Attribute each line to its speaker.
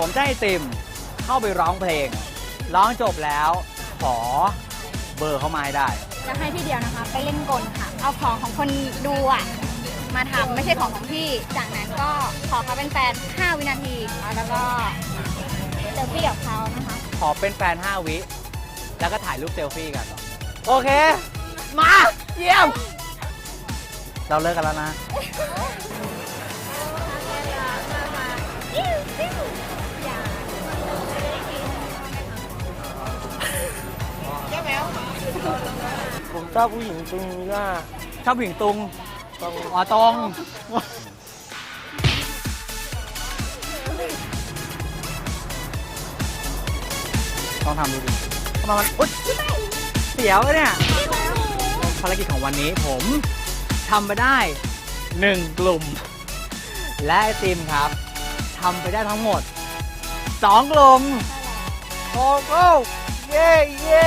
Speaker 1: ผมจะให้ติมเข้าไปร้องเพลง ร้องจบแล้ว ขอเบอร์เขามาให้ได้
Speaker 2: จะให้พี่เดียวนะคะ ไปเล่นกลค่ะ เอาของของคนดูอะ มาทำไม่ใช่ของของพี่ จากนั้นก็ขอเขาเป็นแฟน 5 วินาที แล้วก็เซลฟี่กับเขานะคะ
Speaker 1: ขอเป็นแฟน 5 วิ แล้วก็ถ่ายรูปเซลฟี่กัน โอเค มา เยี่ยม เราเลิกกันแล้วนะ
Speaker 3: ผมชอบผู้หญิงตรงนี้ว่า
Speaker 1: ชอบผู้หญิงตุง
Speaker 3: ตรง
Speaker 1: อ๋อตรงต้องทำดูดิทำไมมันอุ๊ยเสียวเนี่ย ภารกิจของวันนี้ผมทำไปได้หนึ่งกลุ่ม และไอติมครับทำไปได้ทั้งหมดสองกลุ่มโอ้โหเย้เย้